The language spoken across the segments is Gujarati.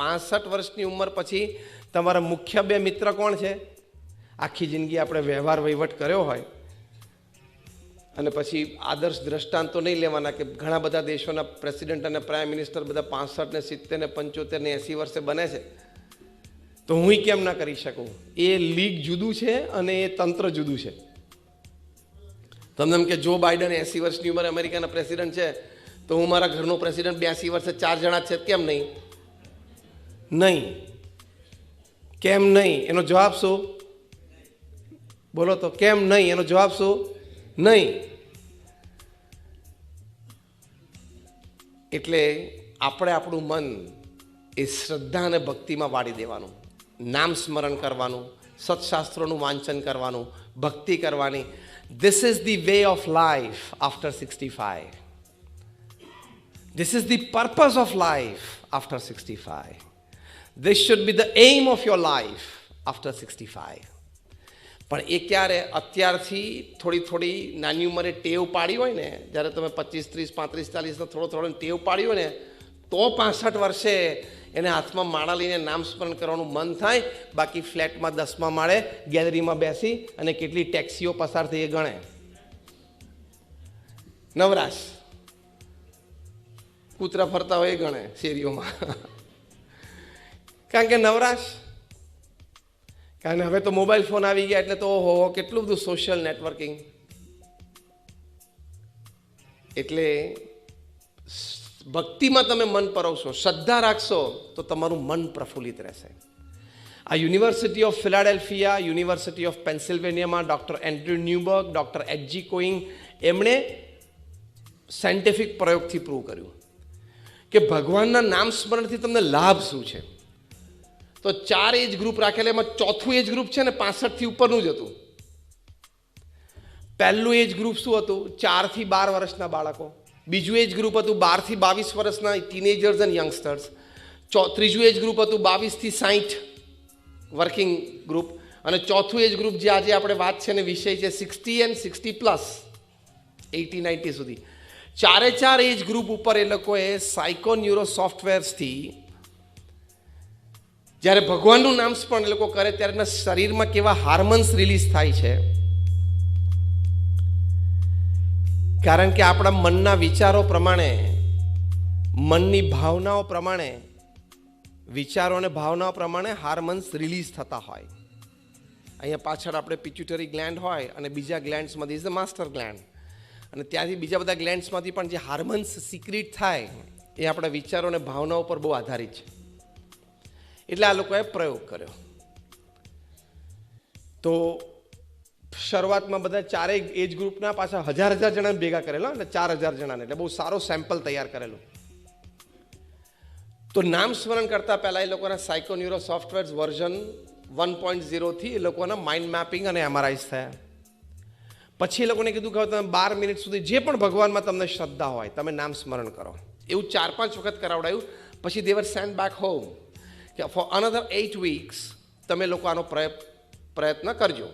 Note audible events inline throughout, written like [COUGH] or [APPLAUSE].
પાસઠ વર્ષની ઉંમર પછી તમારા મુખ્ય બે મિત્ર કોણ છે? આખી જિંદગી આપણે વ્યવહાર વહીવટ કર્યો હોય અને પછી આદર્શ દ્રષ્ટાંતો નહીં લેવાના કે ઘણા બધા દેશોના પ્રેસિડેન્ટ અને પ્રાઇમ મિનિસ્ટર બધા પાસઠ ને સિત્તેર ને પંચોતેર ને એંસી વર્ષે બને છે. તો હું કેમ ના કરી શકું? એ લીગ જુદું છે અને એ તંત્ર જુદું છે. તમને એમ કે જો બાઇડન એંસી વર્ષની ઉંમરે અમેરિકાના પ્રેસિડન્ટ છે, તો હું મારા ઘરનો પ્રેસિડન્ટ બ્યાસી વર્ષે ચાર જણા છે, કેમ નહીં? નહીં. કેમ નહીં? એનો જવાબ શું? બોલો તો, કેમ નહીં? એનો જવાબ શું? નહીં. એટલે આપણે આપણું મન એ શ્રદ્ધા અને ભક્તિમાં વાળી દેવાનું. નામ સ્મરણ કરવાનું, સત્શાસ્ત્રોનું વાંચન કરવાનું, ભક્તિ કરવાની. This is the way of life after sixty five this is the purpose of life after sixty five this should be the aim of your after sixty five પણ એ ક્યારે અત્યારથી થોડી થોડી નાની ઉંમરે ટેવ પાડી હોય ને, જ્યારે તમે પચીસ, ત્રીસ, પાંત્રીસ, ચાલીસનો થોડો થોડો ટેવ પાડી હોય ને, તો પાસઠ વર્ષે એને હાથમાં માળા લઈને નામ સ્મરણ કરવાનું મન થાય. બાકી ફ્લેટમાં દસમા માળે, ગેલેરીમાં બેસી અને કેટલી ટેક્સીઓ પસાર થઈ એ ગણે. નવરાશ. કૂતરા ફરતા હોય એ ગણે શેરીઓમાં. [LAUGHS] કારણ કે નવરાશ. કારણ હવે તો મોબાઈલ ફોન આવી ગયા એટલે તો ઓહો, કેટલું બધું સોશિયલ નેટવર્કિંગ એટલે ભક્તિમાં તમે મન પરોવશો, શ્રદ્ધા રાખશો, તો તમારું મન પ્રફુલ્લિત રહેશે. આ university of Philadelphia, university of પેન્સિલ્વેનિયામાં doctor Andrew Newberg, doctor H કોઈંગ, એમણે સાયન્ટિફિક પ્રયોગથી પ્રૂવ કર્યું કે ભગવાનના નામ સ્મરણથી તમને લાભ શું છે? તો ચાર એજ ગ્રુપ રાખેલા, એમાં ચોથું એજ ગ્રુપ છે ને પાસઠથી ઉપરનું જ હતું. પહેલું એજ ગ્રુપ શું હતું? ચારથી બાર વર્ષના બાળકો. બીજું એજ ગ્રુપ હતું બારથી બાવીસ વર્ષના ટીનેજર્સ એન્ડ યંગસ્ટર્સ ચો, ત્રીજું એજ ગ્રુપ હતું બાવીસથી સાહીઠ વર્કિંગ ગ્રુપ અને ચોથું એજ ગ્રુપ જે આજે આપણે વાત છે ને વિષય છે sixty and sixty plus eighty ninety સુધી. ચારે ચાર એજ ગ્રુપ ઉપર એ લોકોએ સાયકો ન્યુરો સોફ્ટવેર્સથી જ્યારે ભગવાનનું નામ પણ એ લોકો કરે ત્યારે એમના શરીરમાં કેવા હાર્મોન્સ રિલીઝ થાય છે. કારણ કે આપણા મનના વિચારો પ્રમાણે, મનની ભાવનાઓ પ્રમાણે, વિચારો અને ભાવનાઓ પ્રમાણે હાર્મોન્સ રિલીઝ થતા હોય. અહીંયા પાછળ આપણે પિચ્યુટરી ગ્લેન્ડ હોય અને બીજા ગ્લેન્ડ્સમાંથી ઇઝ ધ માસ્ટર ગ્લેન્ડ અને ત્યાંથી બીજા બધા ગ્લેન્ડ્સમાંથી પણ જે હાર્મોન્સ સિક્રિટ થાય, એ આપણા વિચારો અને ભાવનાઓ પર બહુ આધારિત છે. એટલે આ લોકોએ પ્રયોગ કર્યો. તો શરૂઆતમાં બધા ચારેય એજ ગ્રુપના પાછા હજાર હજાર જણાને ભેગા કરેલા અને ચાર હજાર જણાને. એટલે બહુ સારો સેમ્પલ તૈયાર કરેલું. તો નામ સ્મરણ કરતા પહેલાં એ લોકોના psychoneuro software version one point ઝીરોથી એ લોકોના માઇન્ડ મેપિંગ અને એમઆરઆઈસ થયા. પછી એ લોકોને કીધું કે તમે બાર મિનિટ સુધી જે પણ ભગવાનમાં તમને શ્રદ્ધા હોય, તમે નામ સ્મરણ કરો. એવું ચાર પાંચ વખત કરાવડાયું. પછી they were send back home કે ફોર અનધર એઇટ વીક્સ તમે લોકો આનો પ્રય- પ્રયત્ન કરજો.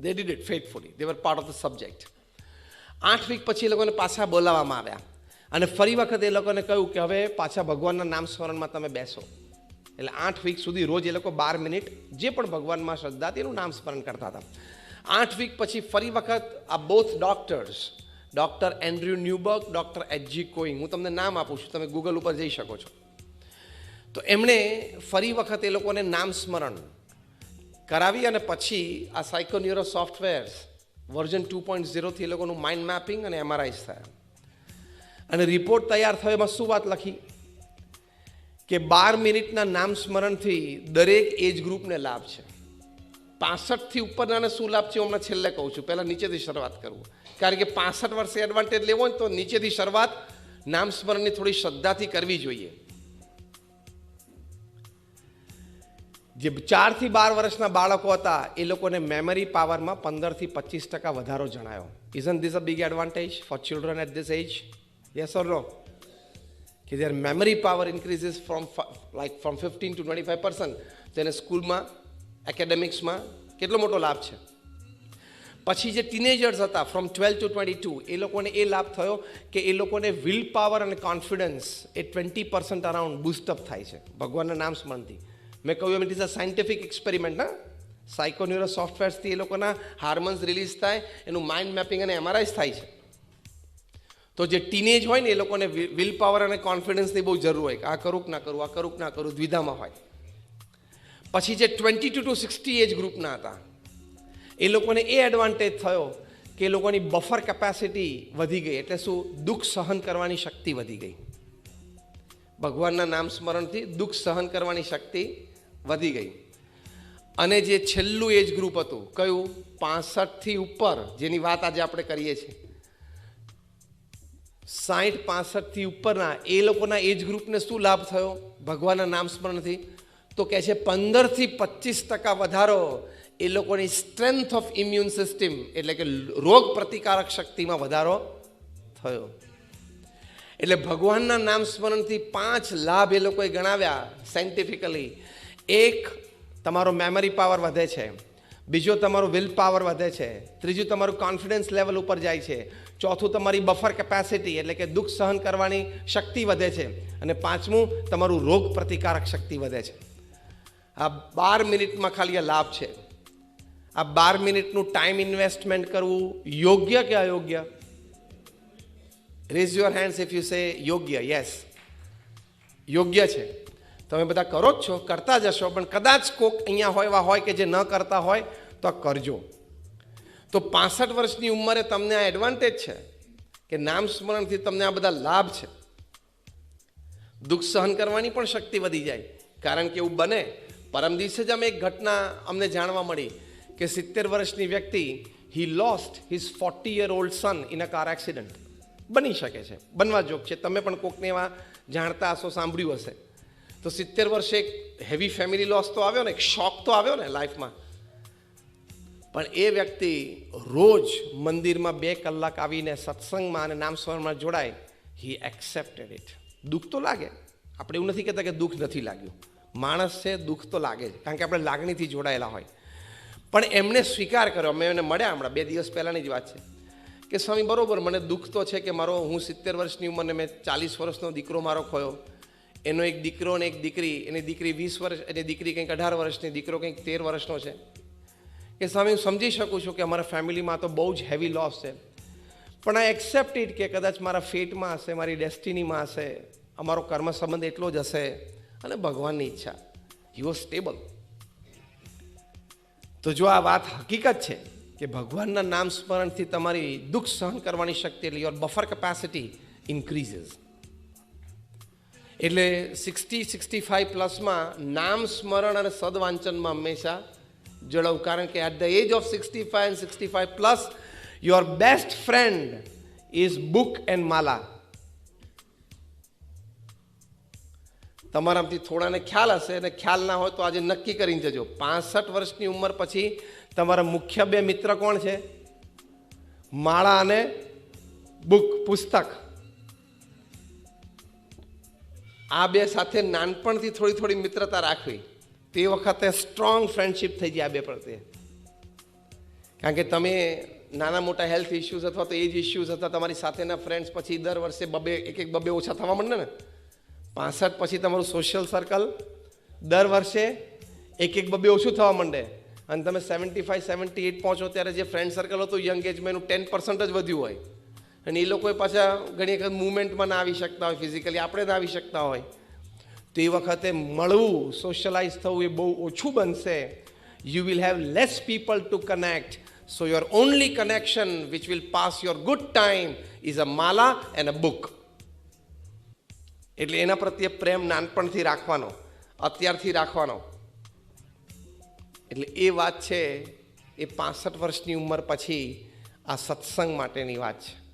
They did it faithfully they were part of the subject આઠ વીક પછી એ લોકોને પાછા બોલાવવામાં આવ્યા. અને ફરી વખત એ લોકોને કહ્યું કે હવે પાછા ભગવાનના નામ સ્મરણમાં તમે બેસો. એટલે આઠ વીક સુધી રોજ એ લોકો બાર મિનિટ જે પણ ભગવાનમાં શ્રદ્ધા હતી એનું નામ સ્મરણ કરતા હતા. આઠ વીક પછી ફરી વખત આ both doctors doctor Andrew Newberg doctor H કોઈંગ હું તમને નામ આપું છું, તમે ગૂગલ ઉપર જઈ શકો છો. તો એમણે ફરી વખત એ લોકોને નામ સ્મરણ કરાવી અને પછી આ psychoneuro softwares version two point ઝીરોથી એ લોકોનું માઇન્ડ મેપિંગ અને એમઆરઆઈસ થયા. અને રિપોર્ટ તૈયાર થયો, એમાં શું વાત લખી? કે બાર મિનિટના નામ સ્મરણથી દરેક એજ ગ્રુપને લાભ છે. પાસઠથી ઉપરનાને શું લાભ છે હું હમણાં છેલ્લે કહું છું. પહેલાં નીચેથી શરૂઆત કરવું કારણ કે પાસઠ વર્ષે એડવાન્ટેજ લેવો ને તો નીચેથી શરૂઆત નામ સ્મરણની થોડી શ્રદ્ધાથી કરવી જોઈએ. જે ચારથી બાર વર્ષના બાળકો હતા, એ લોકોને મેમરી પાવરમાં પંદરથી પચીસ ટકા વધારો જણાયો. Isn't this a big advantage for children at this age yes or no કે their memory power increases from like from fifteen to twenty five percent જેને સ્કૂલમાં એકેડેમિક્સમાં કેટલો મોટો લાભ છે? પછી જે ટીનેજર્સ હતા from twelve to twenty two એ લોકોને એ લાભ થયો કે એ લોકોને વિલ પાવર અને કોન્ફિડન્સ એ twenty percent around boost up થાય છે. ભગવાનના નામ સ્મરણથી. મેં કહ્યું, એમ it is a scientific experiment ના. સાયકોન્યુરો સોફ્ટવેર્સથી એ લોકોના હાર્મોન્સ રિલીઝ થાય, એનું માઇન્ડ મેપિંગ અને એમઆરઆઈસ થાય છે. તો જે ટીનેજ હોય ને, એ લોકોને વિલ પાવર અને કોન્ફિડન્સની બહુ જરૂર હોય કે આ કરું કે ના કરું, આ કરું કે ના કરું, દ્વિધામાં હોય. પછી જે twenty two two sixty age ગ્રુપના હતા, એ લોકોને એ એડવાન્ટેજ થયો કે એ લોકોની બફર કેપેસિટી વધી ગઈ, એટલે શું? દુઃખ સહન કરવાની શક્તિ વધી ગઈ. ભગવાનના નામ સ્મરણથી દુઃખ સહન કરવાની શક્તિ વધી ગઈ. અને જે છેલ્લું એજ ગ્રુપ હતું, કયું? પાસઠથી ઉપર, જેની વાત આજે આપણે કરીએ છીએ. સાઠ પાસઠથી ઉપરના, એ લોકોના એજ ગ્રુપને શું લાભ થયો? ભગવાનના નામ સ્મરણથી તો કહે છે પંદરથી પચીસ ટકા વધારો એ લોકોની સ્ટ્રેન્થ ઓફ ઇમ્યુન સિસ્ટમ એટલે કે રોગ પ્રતિકારક શક્તિમાં વધારો થયો. એટલે ભગવાનના નામ સ્મરણથી પાંચ લાભ એ લોકોએ ગણાવ્યા સાયન્ટિફિકલી એક તમારો મેમરી પાવર વધે છે. બીજો તમારું વિલ પાવર વધે છે. ત્રીજું તમારું કોન્ફિડન્સ લેવલ ઉપર જાય છે. ચોથું તમારી બફર કેપેસિટી એટલે કે દુઃખ સહન કરવાની શક્તિ વધે છે. અને પાંચમું તમારું રોગ પ્રતિકારક શક્તિ વધે છે. આ બાર મિનિટમાં ખાલી આ લાભ છે. આ બાર મિનિટનું ટાઈમ ઇન્વેસ્ટમેન્ટ કરવું યોગ્ય કે અયોગ્ય? Raise your hands if you say યોગ્ય યસ યોગ્ય છે. તમે બધા કરો જ છો, કરતા જશો, પણ કદાચ કોક અહીંયા હોય, એવા હોય કે જે ન કરતા હોય, તો કરજો. તો પાસઠ વર્ષની ઉંમરે તમને આ એડવાન્ટેજ છે કે નામ સ્મરણથી તમને આ બધા લાભ છે. દુઃખ સહન કરવાની પણ શક્તિ વધી જાય, કારણ કે એવું બને. પરમ દિવસે જ અમે એક ઘટના અમને જાણવા મળી કે સિત્તેર વર્ષની વ્યક્તિ he lost his forty year old son in a car accident બની શકે છે, બનવા જોગ છે. તમે પણ કોકને એવા જાણતા હશો, સાંભળ્યું હશે. તો સિત્તેર વર્ષે એક હેવી ફેમિલી લોસ તો આવ્યો ને, એક શોક તો આવ્યો ને લાઈફમાં પણ એ વ્યક્તિ રોજ મંદિરમાં બે કલાક આવીને સત્સંગમાં અને નામ સ્મરણમાં જોડાય હી એક્સેપ્ટેડ ઇટ દુઃખ તો લાગે. આપણે એવું નથી કહેતા કે દુઃખ નથી લાગ્યું. માણસ છે, દુઃખ તો લાગે જ, કારણ કે આપણે લાગણીથી જોડાયેલા હોય. પણ એમણે સ્વીકાર કર્યો. અમે એને મળ્યા હમણાં, બે દિવસ પહેલાંની જ વાત છે. કે સ્વામી, બરોબર, મને દુઃખ તો છે કે મારો, હું સિત્તેર વર્ષની ઉંમરને મેં ચાલીસ વર્ષનો દીકરો મારો ખોયો. એનો એક દીકરો અને એક દીકરી, એની દીકરી વીસ વર્ષ, એની દીકરી કંઈક અઢાર વર્ષની, દીકરો કંઈક તેર વર્ષનો છે. કે સ્વામી, હું સમજી શકું છું કે અમારા ફેમિલીમાં તો બહુ જ હેવી લોસ છે. પણ આ એક્સેપ્ટ ઇટ કે કદાચ મારા ફેટમાં હશે, મારી ડેસ્ટિનીમાં હશે, અમારો કર્મ સંબંધ એટલો જ હશે, અને ભગવાનની ઈચ્છા હી વોઝ સ્ટેબલ તો જો આ વાત હકીકત છે કે ભગવાનના નામ સ્મરણથી તમારી દુઃખ સહન કરવાની શક્તિ, એટલે યોર બફર કેપેસિટી ઇન્ક્રીઝીસ એટલે સિક્સટી સિક્સટી ફાઈવ પ્લસમાં નામ, સ્મરણ અને સદવાંચનમાં હંમેશા જળવું. કારણ કે at the age of sixty five and sixty five plus your best friend is book and mala તમારામાંથી થોડાને ખ્યાલ હશે અને ખ્યાલ ના હોય તો આજે નક્કી કરીને જજો. પાસઠ વર્ષની ઉંમર પછી તમારા મુખ્ય બે મિત્ર કોણ છે? માળા અને બુક પુસ્તક. આ બે સાથે નાનપણથી થોડી થોડી મિત્રતા રાખવી. તે વખતે સ્ટ્રોંગ ફ્રેન્ડશીપ થઈ જાય આ બે પ્રત્યે. કારણ કે તમે નાના મોટા હેલ્થ ઇશ્યુઝ અથવા તો એજ ઇશ્યુઝ અથવા તમારી સાથેના ફ્રેન્ડ્સ પછી દર વર્ષે બબે, એક એક બબે ઓછા થવા માંડે ને? પાસઠ પછી તમારું સોશિયલ સર્કલ દર વર્ષે એક એક બબે ઓછું થવા માંડે. અને તમે સેવન્ટી ફાઈવ સેવન્ટી એટ પહોંચો ત્યારે જે ફ્રેન્ડ સર્કલ હતું યંગ એજમાં એનું ટેન પર્સન્ટ જ વધ્યું હોય. અને એ લોકોએ પાછા ઘણી વખત મુવમેન્ટમાં ના આવી શકતા હોય ફિઝિકલી આપણે ના આવી શકતા હોય. તો એ વખતે મળવું સોશિયલાઇઝ થવું એ બહુ ઓછું બનશે. You will have less people to connect so your only connection which will pass your good time is a mala and a book એટલે એના પ્રત્યે પ્રેમ નાનપણથી રાખવાનો, અત્યારથી રાખવાનો. એટલે એ વાત છે, એ પાસઠ વર્ષની ઉંમર પછી આ સત્સંગ માટેની વાત છે.